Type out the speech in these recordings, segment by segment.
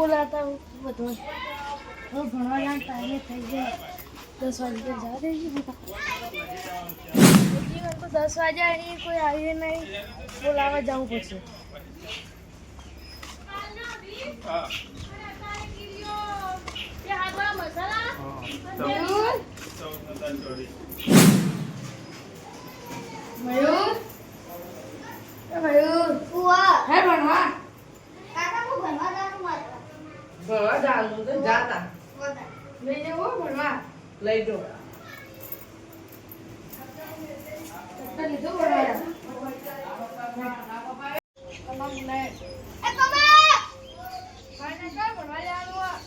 બોલાતા બધું હવે ભણવા જવાનું ટાઈમે થઈ જાય. દસ વાગે તો જવા દેજે તો દસ વાગે અહીં કોઈ આવ્યું નહીં. બોલાવવા જવું પડશે. મયુર? મયુર? હે ભણવા? ભણવા જવાનું તો જાતા લઈ જવો ભણવા લઈ જો લીધો ભણવા તમામ લે ભાઈને કઈ ભણવા જવાનું આ?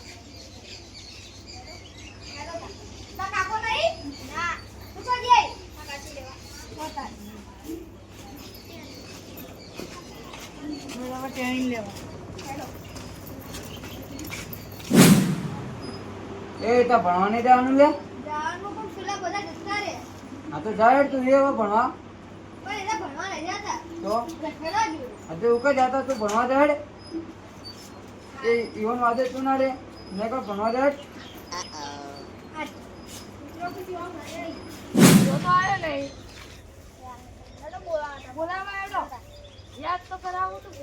ભણવા ટ્રેનિંગ લેવા એ તો ભણવા જવાનું લે? હા તો જાય તું એ હવે ભણવા. તો? આજે એવું કઈ જાતા તું ભણવા જાય? એ ઈવન વાદે તું ના રે? મેં કહો ભણવા જાય? તો બોલાવા યાદ તો કરાવું તું.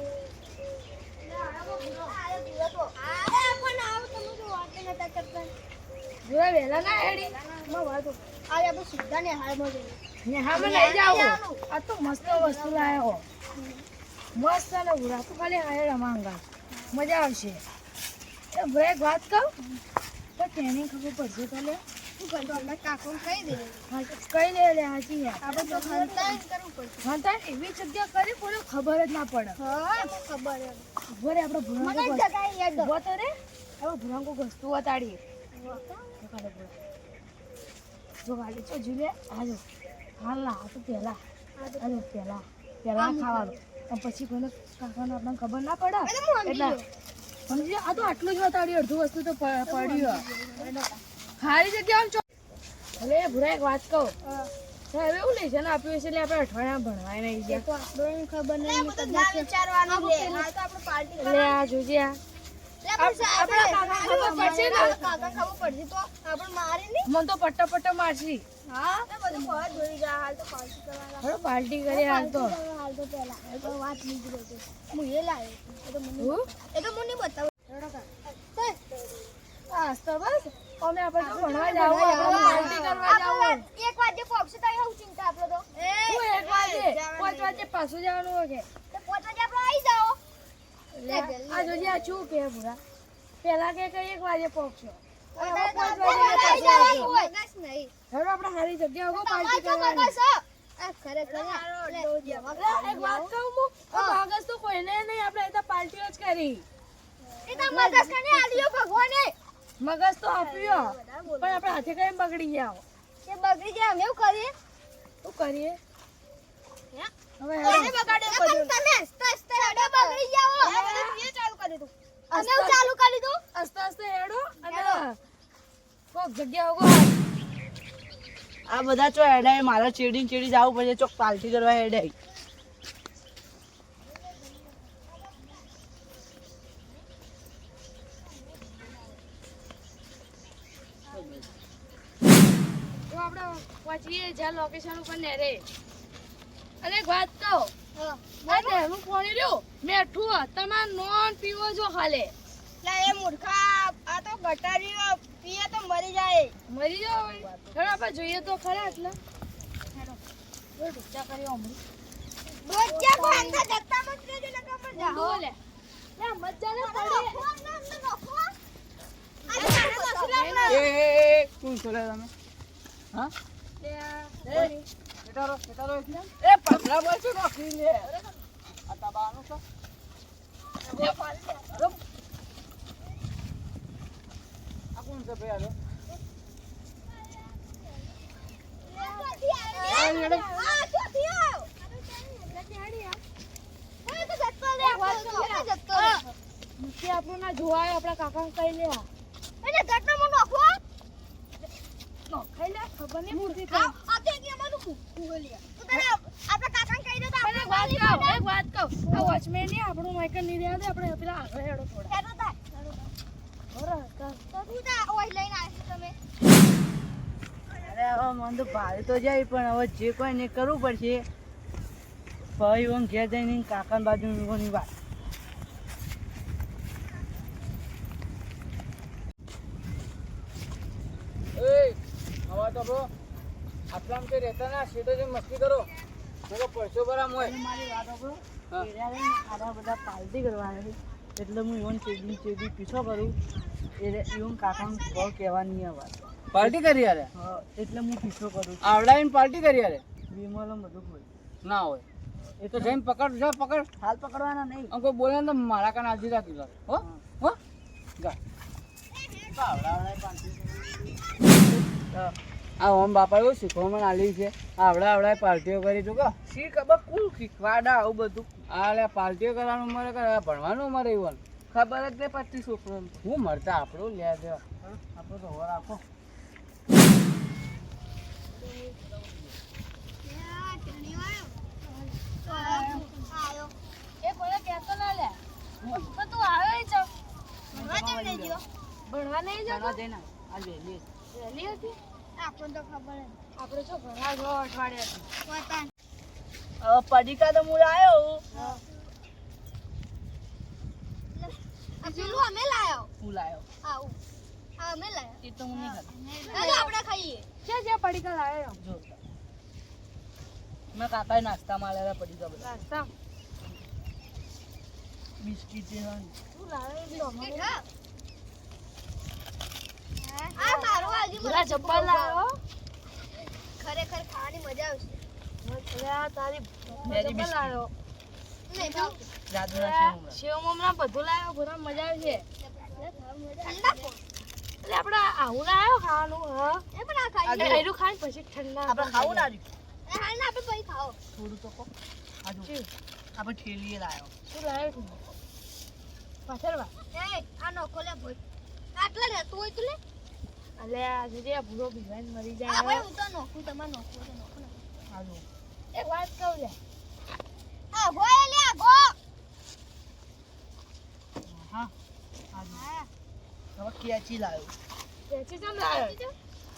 જોયા વહેલા ના હેડી. માં વાતો ને હા મને લઈ જાવ આ તો મસ્ત વસ્તુ લાયો. મસ્ત ને ભૂરા તો ખાલી હારે રમાંગા. મજા આવશે. એ ભાઈ એક વાત કહું? તો તેની ખબર પડશે તો લે એવી જગ્યા કરી કોઈ ખબર જ ના પડે. રે. આપણે ભૂરાંકો ઘસતું વતાડીએ. જો ગાડી છો જુલે આજો હાલ ના હાથ પહેલા આજો પહેલા પહેલા ખાવાનું. અને પછી કોઈને કાકાને આપણને ખબર ના પડે. એટલે સમજી આ તો આટલું જ બતાડ્યું અડધું વસ્તુ તો પડ્યું ખાલી જગ્યા આમ ભલે ભૂરા એક વાત કહું. હવે એવું લેશન આપ્યું છે એટલે આપણે અઠવાડિયા ભણવાય નહીં ગયા. તો આપણને ખબર નહીં લે આ જોજે આ મને તો પટ્ટો પટ્ટો મારશી પાર્ટી કરી હાલ તો. અમે આપણે તો ભણવા જાવું પાર્ટી કરવા જાવું. એક વાગે પહોંચશે તો ચિંતા આપડે તો. એક વાગે પાંચ વાગે પાછું જવાનું હોય કે? પાંચ વાગે આપણે આવી જાઓ. આ જોજે આ શું કે પૂરા પેલા કે કઈ એક વાગે પહોંચશો? આપણે સારી જગ્યા પાર્ટી કરવાની. એક વાત કહું હું? આ તો કોઈને નહીં આપણે તો પાર્ટીઓ જ કરી. એ તો મગજ કને આલ્યો ભગવાને? મગજ તો આપ્યો પણ આપણે હાથે કઈ બગડી ગયા. એ બગડી ગયા અમે એવું કરીએ? શું કરીએ? હવે એને બગાડ્યો બધું. તમે હસતા હસતા હેડો બગડી જાઓ એ ચાલુ કરી દઉં. અમે ચાલુ કરી દઉં? આસ્તે આસ્તે હેડો અને કોક જગ્યા ઉગો આ બધા ચો હેડાય મારા ચીડી ચીડી જવું પડે ચોક પાલટી કરવા હેડાય તો આપણે પહોંચીએ જ્યાં લોકેશન ઉપર ને રે. અને એક વાત તો હું પાણી રહ્યું મેઠું તમારે નોન પીવો જો હાલે લે એ મૂર્ખા આ તો ગટારી પીએ તો મરી જાય મરી જાઓ હવે. આપણે જોઈએ તો ખરા એટલે હેડો જો ઢુકચા કરી હમણાં કો અંદર જતા મત રહેજો ને કપડ જા ઊંધું લે લે મજા ને પડે એ કરે તમે હા સેટારો સેટારો એ પગલા બોલ ¡Epa! ¡La લે. no તબાનું છો. આ કોણ છે ભાઈ હાલો નથી આપણું. જોવાય આપણા કાકાને કઈ લે. નો ખાઈ લે ખબર નહીં મૂર્તિ આપણું માઇકલ નહીં રહ્યા આપણે પેલા આગળ હેડો થોડા. તો ભારે જાય પણ હવે જે કોઈ ને કરવું પડશે. ભાઈ ઓમ ઘેર જઈને કાકાની બાજુ ની વાત હવે તો બ્રો આટલામાં કઈ રહેતા ના સીધો જે મસ્તી કરો ચલો પૈસો બરામ હોય. મારી વાત બ્રો આરા બધા પાર્ટી કરવાના છે. એટલે હું ઈવન ચેડી ચેડી પીછો કરું એટલે ઈવન કાકાને બહુ કહેવાની આ વાત. પાર્ટી કરી યાર એટલે હું પીછો કરું આવડાવીને પાર્ટી કરી યાર વિમલો બધું હોય. ના હોય. એ તો જઈને પકડ જા પકડ. હાલ પકડવાના નહીં. આમ કોઈ બોલે તો મારા કાન આજી રાખી લો હો? હો. જા. આ ઓમ બાપા એવું શીખવામાં આલી છે. આવડા આવડે પાર્ટીઓ કરી તું કહો શી ખબર કુલ શીખવાડા આવું બધું? આ લે પાર્ટીઓ કરવાનું મારે કરે ભણવાનું મારે એવું ખબર જ નહીં પડતી છોકરો હું મળતા આપણું લે દેવા. આપણો તો હોર રાખો ભણવા નહીં ગયો? ભણવા નહીં જતો આ લે લે વહેલી હતી? આપણને તો ખબર જ આપણે શું ભણવા જો અઠવાડિયાથી હવે પડીકા તો મૂળ આવ્યો પેલું અમે લાયો. હું લાયો. આવું અમે લાયો. એ તો હું નહીં ખાતો આપણે ખાઈએ. છે જે પડીકા લાવ્યો જો. મેં કાકાએ નાસ્તામાં આલેલા પડીકા બધા. નાસ્તા? બિસ્કીટ લાવ્યો? અમારે. આ મારો આજે પેલા ચપ્પલ લાવ્યો ખરેખર ખાવાની મજા આવશે. અરે તારી મેરી લાવ્યો. મમરા બધું લાવ્યો મજા આવશે એટલે આપણે આવું લાવ્યો ખાવાનું હા? એ પણ આ ખાઈએ એટલે એનું ખાઈને પછી ઠંડા આપણે ખાવું ના રહ્યું. એ હાલ ને આપણે પછી ખાઓ. થોડું તો કહો. જો. શું? આપણે ઠેલીએ લાયો શું લાવ્યો તું? આ નોખો લે ભાઈ આટલા રહેતું હોય તો લે અલે આજે જે ભૂરો ભીવાઈને મરી આ ભાઈ હું તો નોખું તમારે નોખું તો નોખું. ને એક વાત કહું લે. આ ગોય લે આ ગો. હા આ હવે કેચી લાયો પેચી ચમ લાવ્યો.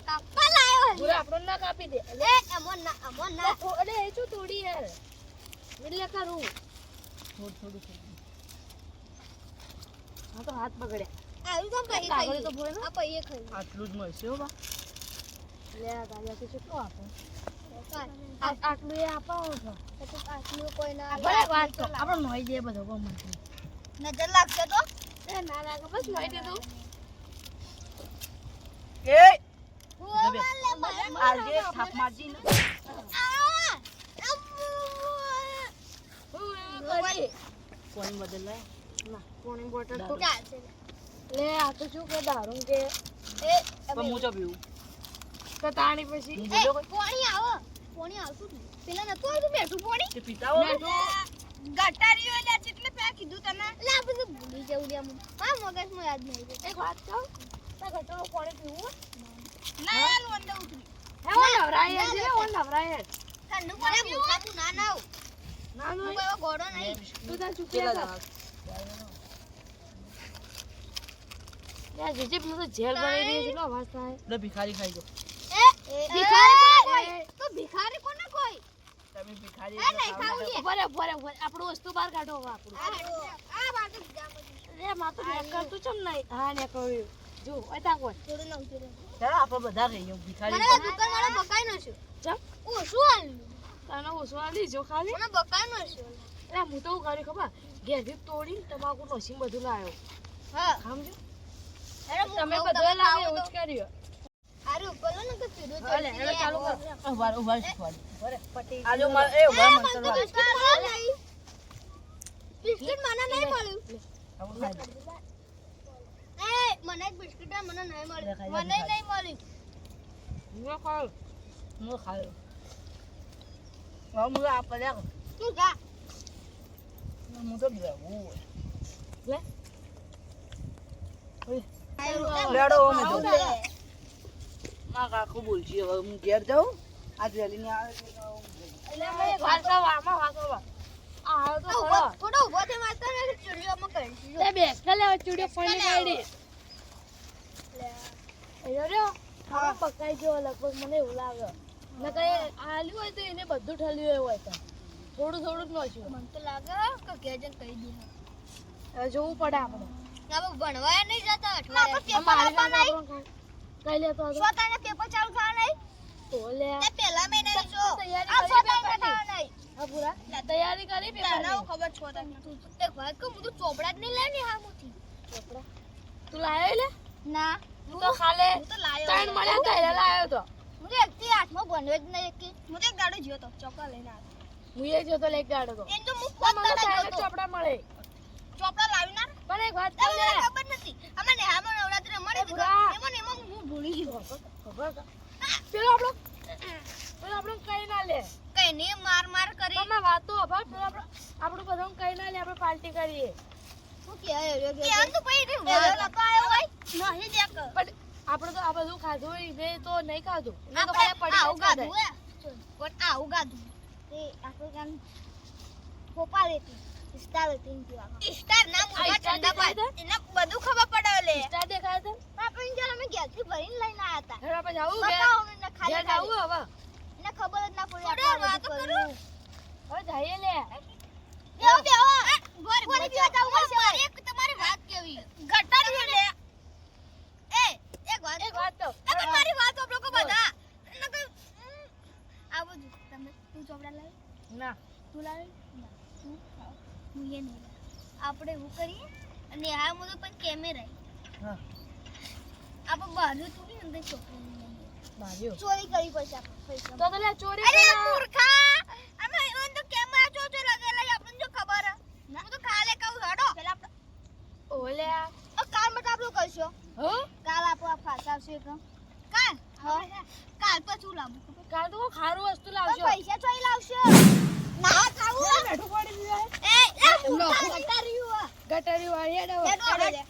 કાપા લાયો ભૂરો આપણો ના કાપી દે. લે એમો ના એમો ના. એ શું તોડી યાર એટલે કરું થોડું થોડું થોડું. હા તો હાથ પકડ્યા. આવ્યું તો કાગળ ખાઈએ. તો ભોય આ પછી ખાઈએ. આટલું જ મળશે હો બા. લે આ ગાડિયાથી કેટલું આપો આટલું એ પછી આટલું કોઈ ના આપણે વાત કર આપણે નોઈ દે બધો કોમ નજર લાગશે તો? ના લાગે બસ નોઈ દે તું. એ! આજે થાપ મારજી પોણી બોટલ તો? ચાલશે. લે આ તો શું કે દારૂ કે? એ પણ હું પીવું. તો તાણી પછી. એ પોણી આવો. પોણી આવતું પેલા નતું આવતું બેઠું પોણી? તે પીતા હો હોય લે એટલે પેલા કીધું તને લે આ બધું ભૂલી જવું લે હું. હા મગજમાં યાદ નહીં રહે. એક વાત કહું? તો ગટારો પાણી પીવું ના યાર વંદે ઉતરી. હે ઓ નવરાય છે ઓ નવરાય ઠંડુ પાણી પીવું ના ના. આવું. ના ગોડો નો. ગોળો નહીં. તું તાર ચૂકી જા યાર જીજી પેલું તો જેલ બની રહી છે નો અવાજ થાય. લે ભિખારી ખાઈ ગયો એ ભિખારી કોઈ. તો ભિખારી કોને કોઈ? તમે ભિખારી એ નહીં ખાવું લે બરે બરે બરે આપણું વસ્તુ બહાર કાઢો હવે આપણું. આ બાજુ જામ અરે માં તો નેક કરતું ચમ નહીં? હા ને કહ્યું જો ઓય તા કોઈ. થોડું નવું છે ચાલો આપણે બધા ખાઈએ ભિખારી મને દુકાન વાળો બકાઈ નો છું ચમ? ઓ શું હાલ તને ઓછું આલી જો ખાલી. મને બકાઈ નો છું એટલે હું તો કર્યું ખબર? ઘેરથી તોડીને તમાકુ નસીમ બધું લાવ્યો. હા. સમજો તમે ખાઉં, લાવે એવું જ કર્યું અરે ઉપર લો ને કે પીધું હાલે હેડો ચાલુ કર. ઉભાર ઉભાર શીખવાડી બરે પટી આજો માર એ ઉભાર મત મંતર બિસ્કિટ મને નહીં મળ્યું. એ મને એક બિસ્કિટ મને નહીં મળ્યું. મને નહીં મળ્યું. હું ખાવ હું હવે હું આ પડ્યા તું જા. મુ તો બેહું. લે. લેડો અમે માં કાકુ હવે હું ઘેર જાઉં ને આવે. એટલે મેં આ તો થોડો ને બેસ લે ચૂડીઓ હા પકાઈ ગયો લગભગ મને એવું લાગે. નકર આલ્યું હોય તો એને બધું ઠલ્યું એવું હોય તો. થોડું થોડું જ નોચ્યું મને તો લાગે કે કહી દે. જોવું પડે આપણે. આપણે ભણવા નહીં જતા અઠવાડિયે આ મારે કામ આપણું કઈ લેતો હતો? પેપર ચાલુ થવા નહીં. તો લે તે પહેલા જો. આ કરી થવા નહીં. હા પૂરા તૈયારી કરી તને પેપરની. ખબર છો તને એક વાત કહું હું તો ચોપડા જ નહીં લેની હા મુથી ચોપડા. તું લાયો લે? ના. હું તો ખાલે હું તો લાયો ત્રણ મળ્યા તા લાયો તો. હું તો એકથી આઠમાં ભણ્યો જ નહીં કે હું તો એક ગાડો જ્યો તો ચોપડા લઈને આવ્યો. હું એ જોતો લઈ ગાડો તો. એમ તો હું પણ ખોદ મને દાડા તારે જ્યો તો ચોપડા મળે. ચોપડા લાવી ના. પણ એક વાત તમને ખબર નથી. અમને નેહામાં નવરાત્રી એ રમાડી ભૂરા. એમાં એમાં હું ભૂલી ગયો. ખબર પેલો આપણો પેલો આપણો કઈ ના લે. કઈ ને માર માર કરી. તમે વાતો અભાર પેલો આપણો આપણો બધો કઈ ના લે આપણે પાર્ટી કરીએ. શું કે આયો કે આમ તો પઈ તે વાળ લપાયો હોય. નહીં દેખ. પણ આપણે તો આ બધું ખાધું હોય ને તો નહીં ખાધું. એને તો કઈ પડી આવું ખાધા. પણ આવું ખાધું તે આપણે કામ ફોપા લેતી ઇસ્ટાર લેતી ઇન કેવા ઇસ્ટાર ના આ મુકા ઇસ્ટાર ઠંડા દેખાય પાડ એને બધું ખબર પડે લે સ્ટાર દેખાય છે આપણે ઇન અમે ઘેરથી ભરીને લઈને આયા હતા હવે આપણે જાવું ઘેર? બતાવો મને ખાલી ઘેર જાવું હવે એને ખબર જ ના પડી આપણે વાત કરું હવે જઈએ લે બેહો બેહો ગોરી ગોરી પીવા જાવું પડશે મારે એક તમારી વાત કેવી ગટારી લે એ એક વાત એક વાત તો નકર મારી વાત સાંભળો કે બધા નકર ઉમ, બધું તમે તું ચોપડા લાવી? ના. તું લાવી? ના. તું લાવ. હું એ નહીં આપણે એવું કરીએ અને આ મોટો પણ કેમેરા હા. આપણે બહાર તું બી અંદર ચોપડી ચોરી કરી પછી આપણે તો તો ચોરી અરે મૂર્ખા! અમે એમાં તો કેમેરા જો જો લગેલા આપણને જો ખબર હે. તો કાલે કહું હેડો. પેલા આપણે ઓલે કાલ મત આપણું કરશો? હો? કાલ આપણે ફાસા આવશે એકમ કાલ? કાલ પછી લાવું કાલ તો ખારું વસ્તુ તો પૈસા ચોઈ લાવશો. ના ખાવું બેઠું પડી ગયું એ. ગટારી વાળી